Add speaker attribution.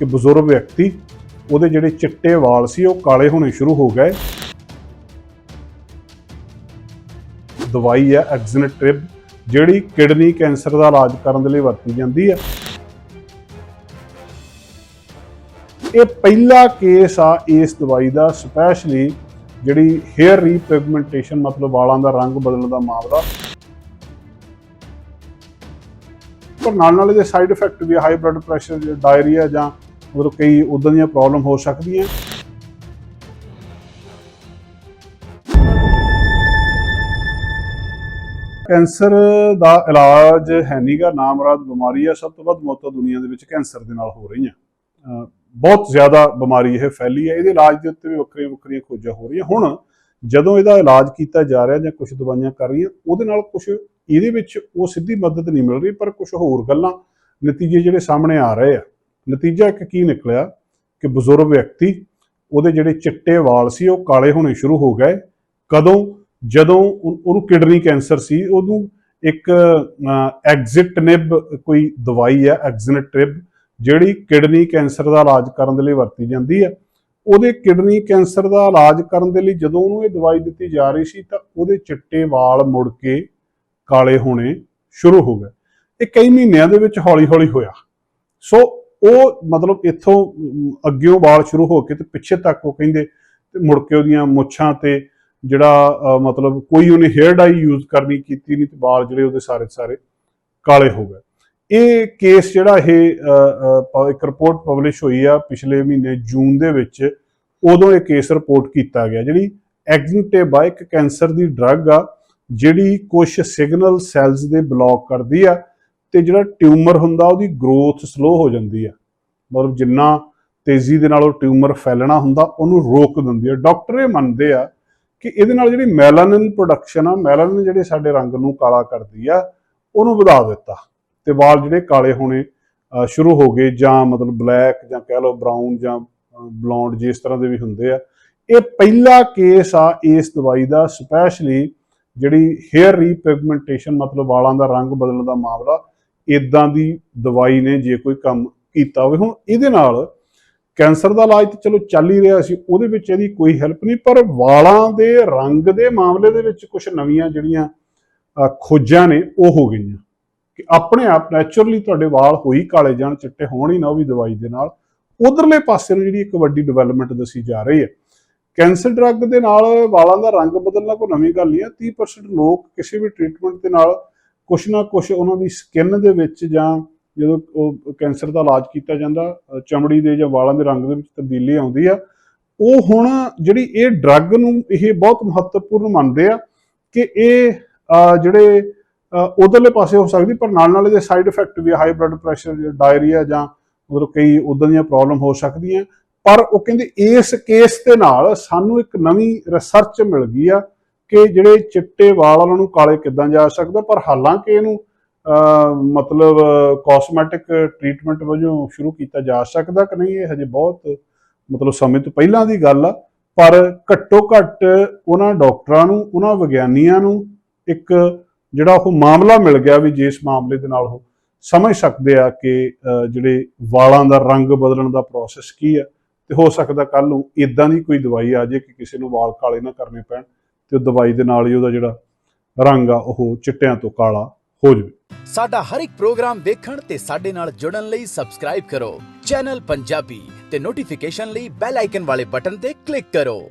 Speaker 1: ਕਿ ਬਜ਼ੁਰਗ ਵਿਅਕਤੀ, ਉਹਦੇ ਜਿਹੜੇ ਚਿੱਟੇ ਵਾਲ ਸੀ, ਉਹ ਕਾਲੇ ਹੋਣੇ ਸ਼ੁਰੂ ਹੋ ਗਏ। ਦਵਾਈ ਹੈ ਐਗਜ਼ਨਟ੍ਰਿਬ, ਜਿਹੜੀ ਕਿਡਨੀ ਕੈਂਸਰ ਦਾ ਇਲਾਜ ਕਰਨ ਦੇ ਲਈ ਵਰਤੀ ਜਾਂਦੀ ਹੈ। ਇਹ ਪਹਿਲਾ ਕੇਸ ਆ ਇਸ ਦਵਾਈ ਦਾ, ਸਪੈਸ਼ਲੀ ਜਿਹੜੀ ਹੇਅਰ ਰੀਪਿਗਮੈਂਟੇਸ਼ਨ, ਮਤਲਬ ਵਾਲਾਂ ਦਾ ਰੰਗ ਬਦਲਣ ਦਾ ਮਾਮਲਾ। ਪਰ ਨਾਲ ਨਾਲ ਇਹਦੇ ਸਾਈਡ ਇਫੈਕਟ ਵੀ ਹਾਈ ਬਲੱਡ ਪ੍ਰੈਸ਼ਰ, ਡਾਇਰੀਆ ਜਾਂ ਮਤਲਬ ਕਈ ਉਦਾਂ ਦੀਆਂ ਪ੍ਰੋਬਲਮ ਹੋ ਸਕਦੀਆਂ। ਕੈਂਸਰ ਦਾ ਇਲਾਜ ਹੈ ਨਹੀਂਗਾ ਨਾਮਰਾਦ ਬਿਮਾਰੀ ਆ, ਸਭ ਤੋਂ ਵੱਧ ਮੌਤਾਂ ਦੁਨੀਆ ਦੇ ਵਿੱਚ ਕੈਂਸਰ ਦੇ ਨਾਲ ਹੋ ਰਹੀਆਂ। ਬਹੁਤ ਜ਼ਿਆਦਾ ਬਿਮਾਰੀ ਇਹ ਫੈਲੀ ਹੈ ਇਹਦੇ ਇਲਾਜ ਦੇ ਉੱਤੇ ਵੀ ਵੱਖਰੀਆਂ ਵੱਖਰੀਆਂ ਖੋਜਾਂ ਹੋ ਰਹੀਆਂ। ਹੁਣ ਜਦੋਂ ਇਹਦਾ ਇਲਾਜ ਕੀਤਾ ਜਾ ਰਿਹਾ ਜਾਂ ਕੁਝ ਦਵਾਈਆਂ ਕਰ ਰਹੀਆਂ, ਉਹਦੇ ਨਾਲ ਕੁਝ ਇਹਦੇ ਵਿੱਚ ਉਹ ਸਿੱਧੀ ਮਦਦ ਨਹੀਂ ਮਿਲ ਰਹੀ, ਪਰ ਕੁਝ ਹੋਰ ਗੱਲਾਂ ਨਤੀਜੇ ਜਿਹੜੇ ਸਾਹਮਣੇ ਆ ਰਹੇ ਆ। ਨਤੀਜਾ ਇੱਕ ਕੀ ਨਿਕਲਿਆ ਕਿ ਬਜ਼ੁਰਗ ਵਿਅਕਤੀ ਉਹਦੇ ਜਿਹੜੇ ਚਿੱਟੇ ਵਾਲ ਸੀ, ਉਹ ਕਾਲੇ ਹੋਣੇ ਸ਼ੁਰੂ ਹੋ ਗਏ। ਕਦੋਂ? ਜਦੋਂ ਉਹਨੂੰ ਕਿਡਨੀ ਕੈਂਸਰ ਸੀ, ਉਹਨੂੰ ਇੱਕ ਐਗਜ਼ਿਟਨਿਬ ਕੋਈ ਦਵਾਈ ਹੈ ਐਗਜ਼ਨਟ੍ਰਿਬ, ਜਿਹੜੀ ਕਿਡਨੀ ਕੈਂਸਰ ਦਾ ਇਲਾਜ ਕਰਨ ਦੇ ਲਈ ਵਰਤੀ ਜਾਂਦੀ ਹੈ ਉਹਦੇ ਕਿਡਨੀ ਕੈਂਸਰ ਦਾ ਇਲਾਜ ਕਰਨ ਦੇ ਲਈ ਜਦੋਂ ਉਹਨੂੰ ਇਹ ਦਵਾਈ ਦਿੱਤੀ ਜਾ ਰਹੀ ਸੀ, ਤਾਂ ਉਹਦੇ ਚਿੱਟੇ ਵਾਲ ਮੁੜ ਕੇ ਕਾਲੇ ਹੋਣੇ ਸ਼ੁਰੂ ਹੋ ਗਏ। ਇਹ ਕਈ ਮਹੀਨਿਆਂ ਦੇ ਵਿੱਚ ਹੌਲੀ-ਹੌਲੀ ਹੋਇਆ। ਸੋ ਉਹ ਮਤਲਬ ਇੱਥੋਂ ਅਮ, ਅੱਗਿਓਂ ਵਾਲ ਸ਼ੁਰੂ ਹੋ ਕੇ ਤੇ ਪਿੱਛੇ ਤੱਕ ਉਹ ਕਹਿੰਦੇ ਤੇ ਮੁੜ ਕੇ ਉਹਦੀਆਂ ਮੁੱਛਾਂ ਤੇ ਜਿਹੜਾ ਮਤਲਬ ਕੋਈ ਉਹਨੇ ਹੇਅਰ ਡਾਈ ਯੂਜ਼ ਕਰਨੀ ਕੀਤੀ ਨਹੀਂ ਤੇ ਵਾਲ ਜਿਹੜੇ ਉਹਦੇ ਸਾਰੇ ਸਾਰੇ ਕਾਲੇ ਹੋ ਗਏ। ਇਹ ਕੇਸ ਜਿਹੜਾ ਇਹ ਇੱਕ ਰਿਪੋਰਟ ਪਬਲਿਸ਼ ਹੋਈ ਆ ਪਿਛਲੇ ਮਹੀਨੇ ਜੂਨ ਦੇ ਵਿੱਚ ਉਦੋਂ ਇਹ ਕੇਸ ਰਿਪੋਰਟ ਕੀਤਾ ਗਿਆ ਜਿਹੜੀ ਐਗਜ਼ਿਟੇਬ ਇੱਕ ਕੈਂਸਰ ਦੀ ਡਰੱਗ ਆ ਜਿਹੜੀ ਕੁਝ ਸਿਗਨਲ ਸੈਲਸ ਦੇ ਬਲੌਕ ਕਰਦੀ ਆ ਤੇ ਜਿਹੜਾ ਟਿਊਮਰ ਹੁੰਦਾ, ਉਹਦੀ ਗਰੋਥ ਸਲੋ ਹੋ ਜਾਂਦੀ ਆ। ਮਤਲਬ ਜਿੰਨਾ ਤੇਜ਼ੀ ਦੇ ਨਾਲ ਉਹ ਟਿਊਮਰ ਫੈਲਣਾ ਹੁੰਦਾ, ਉਹਨੂੰ ਰੋਕ ਦਿੰਦੀ ਆ। ਡਾਕਟਰ ਇਹ ਮੰਨਦੇ ਆ ਕਿ ਇਹਦੇ ਨਾਲ ਜਿਹੜੀ ਮੈਲਾਨਿਨ ਪ੍ਰੋਡਕਸ਼ਨ ਆ ਮੈਲਾਨਿਨ ਜਿਹੜੇ ਸਾਡੇ ਰੰਗ ਨੂੰ ਕਾਲਾ ਕਰਦੀ ਆ, ਉਹਨੂੰ ਵਧਾ ਦਿੱਤਾ। ਤੇ ਵਾਲ ਜਿਹੜੇ ਕਾਲੇ ਹੋਣੇ ਸ਼ੁਰੂ ਹੋ ਗਏ, ਜਾਂ ਮਤਲਬ ਬਲੈਕ ਜਾਂ ਕਹਿ ਲਓ ਬਰਾਊਨ ਜਾਂ ਬਲੌਂਡ ਜਿਸ ਤਰ੍ਹਾਂ ਦੇ ਵੀ ਹੁੰਦੇ ਆ। ਇਹ ਪਹਿਲਾ ਕੇਸ ਆ ਇਸ ਦਵਾਈ ਦਾ ਸਪੈਸ਼ਲੀ ਜਿਹੜੀ ਹੇਅਰ ਰੀਪਿਗਮੈਂਟੇਸ਼ਨ ਮਤਲਬ ਵਾਲਾਂ ਦਾ ਰੰਗ ਬਦਲਣ ਦਾ ਮਾਮਲਾ। ਇਦਾਂ ਦੀ ਦਵਾਈ ਨੇ ਜੇ ਕੋਈ ਕੰਮ ਕੀਤਾ ਹੋਵੇ। ਹੁਣ ਇਹਦੇ ਨਾਲ ਕੈਂਸਰ ਦਾ ਇਲਾਜ ਤਾਂ ਚਲੋ ਚੱਲ ਹੀ ਰਿਹਾ ਸੀ, ਉਹਦੇ ਵਿੱਚ ਇਹਦੀ ਕੋਈ ਹੈਲਪ ਨਹੀਂ, ਪਰ ਵਾਲਾਂ ਦੇ ਰੰਗ ਦੇ ਮਾਮਲੇ ਦੇ ਵਿੱਚ ਕੁਝ ਨਵੀਆਂ ਜਿਹੜੀਆਂ ਖੋਜਾਂ ਨੇ, ਉਹ ਹੋ ਗਈਆਂ। ਕਿ ਆਪਣੇ ਆਪ ਨੈਚੁਰਲੀ ਤੁਹਾਡੇ ਵਾਲ ਹੋਈ ਕਾਲੇ ਜਾਣ, ਚਿੱਟੇ ਹੋਣ ਹੀ ਨਾ ਉਹ ਵੀ ਦਵਾਈ ਦੇ ਨਾਲ। ਉਧਰਲੇ ਪਾਸੇ ਨੂੰ ਜਿਹੜੀ ਇੱਕ ਵੱਡੀ ਡਿਵੈਲਪਮੈਂਟ ਦੱਸੀ ਜਾ ਰਹੀ ਹੈ। ਕੈਂਸਰ ਡਰੱਗ ਦੇ ਨਾਲ ਵਾਲਾਂ ਦਾ ਰੰਗ ਬਦਲਣਾ ਕੋਈ ਨਵੀਂ ਗੱਲ ਨਹੀਂ ਹੈ। 30% ਲੋਕ ਕਿਸੇ ਵੀ ਟ੍ਰੀਟਮੈਂਟ ਦੇ ਨਾਲ ਕੁਛ ਨਾ ਕੁਛ ਉਹਨਾਂ ਦੀ ਸਕਿਨ ਦੇ ਵਿੱਚ ਜਾਂ ਜਦੋਂ ਉਹ ਕੈਂਸਰ ਦਾ ਇਲਾਜ ਕੀਤਾ ਜਾਂਦਾ ਚਮੜੀ ਦੇ ਜਾਂ ਵਾਲਾਂ ਦੇ ਰੰਗ ਦੇ ਵਿੱਚ ਤਬਦੀਲੀ ਆਉਂਦੀ ਆ ਉਹ ਹੁਣ ਜਿਹੜੀ ਇਹ ਡਰੱਗ ਨੂੰ ਇਹ ਬਹੁਤ ਮਹੱਤਵਪੂਰਨ ਮੰਨਦੇ ਆ ਕਿ ਇਹ ਜਿਹੜੇ ਅ, ਉਧਰਲੇ ਪਾਸੇ ਹੋ ਸਕਦੀ ਪਰ ਨਾਲ ਨਾਲ ਇਹਦੇ ਸਾਈਡ ਇਫੈਕਟ ਵੀ ਹਾਈ ਬਲੱਡ ਪ੍ਰੈਸ਼ਰ ਡਾਇਰੀਆ ਜਾਂ ਮਤਲਬ ਕਈ ਉਦਾਂ ਦੀਆਂ ਪ੍ਰੋਬਲਮ ਹੋ ਸਕਦੀਆਂ ਪਰ ਉਹ ਕਹਿੰਦੇ ਇਸ ਕੇਸ ਦੇ ਨਾਲ ਸਾਨੂੰ ਇੱਕ ਨਵੀਂ ਰਿਸਰਚ ਮਿਲ ਗਈ ਆ ਕਿ ਜਿਹੜੇ ਚਿੱਟੇ ਵਾਲ ਉਹਨਾਂ ਨੂੰ ਕਾਲੇ ਕਿੱਦਾਂ ਜਾ ਸਕਦਾ? ਪਰ ਹਾਲਾਂਕਿ ਇਹਨੂੰ ਅਹ, ਮਤਲਬ ਕਾਸਮੈਟਿਕ ਟ੍ਰੀਟਮੈਂਟ ਵਜੋਂ ਸ਼ੁਰੂ ਕੀਤਾ ਜਾ ਸਕਦਾ ਕਿ ਨਹੀਂ ਇਹ ਹਜੇ ਬਹੁਤ ਮਤਲਬ ਸਮੇਂ ਤੋਂ ਪਹਿਲਾਂ ਦੀ ਗੱਲ ਆ। ਪਰ ਘੱਟੋ ਘੱਟ ਉਹਨਾਂ ਡਾਕਟਰਾਂ ਨੂੰ ਉਹਨਾਂ ਵਿਗਿਆਨੀਆਂ ਨੂੰ ਇੱਕ ਜਿਹੜਾ ਉਹ ਮਾਮਲਾ ਮਿਲ ਗਿਆ ਵੀ ਜਿਸ ਮਾਮਲੇ ਦੇ ਨਾਲ ਉਹ ਸਮਝ ਸਕਦੇ ਆ ਕਿ ਜਿਹੜੇ ਵਾਲਾਂ ਦਾ ਰੰਗ ਬਦਲਣ ਦਾ ਪ੍ਰੋਸੈਸ ਕੀ ਆ। ਤੇ ਹੋ ਸਕਦਾ ਕੱਲ ਨੂੰ ਇਦਾਂ ਦੀ ਕੋਈ ਦਵਾਈ ਆ ਜੇ ਕਿ ਕਿਸੇ ਨੂੰ ਵਾਲ ਕਾਲੇ ਨਾ ਕਰਨੇ ਪੈਣ। ਤੇ ਉਹ ਦਵਾਈ ਦੇ ਨਾਲ ਹੀ ਉਹਦਾ ਜਿਹੜਾ ਰੰਗ ਆ, ਉਹ ਚਿੱਟਿਆਂ ਤੋਂ ਕਾਲਾ ਹੋ ਜਾਵੇ।
Speaker 2: ਸਾਡਾ ਹਰ ਇੱਕ ਪ੍ਰੋਗਰਾਮ ਦੇਖਣ ਤੇ ਸਾਡੇ ਨਾਲ ਜੁੜਨ ਲਈ ਸਬਸਕ੍ਰਾਈਬ ਕਰੋ। ਚੈਨਲ ਪੰਜਾਬੀ ਤੇ ਨੋਟੀਫਿਕੇਸ਼ਨ ਲਈ ਬੈਲ ਆਈਕਨ ਵਾਲੇ ਬਟਨ ਤੇ ਕਲਿੱਕ ਕਰੋ।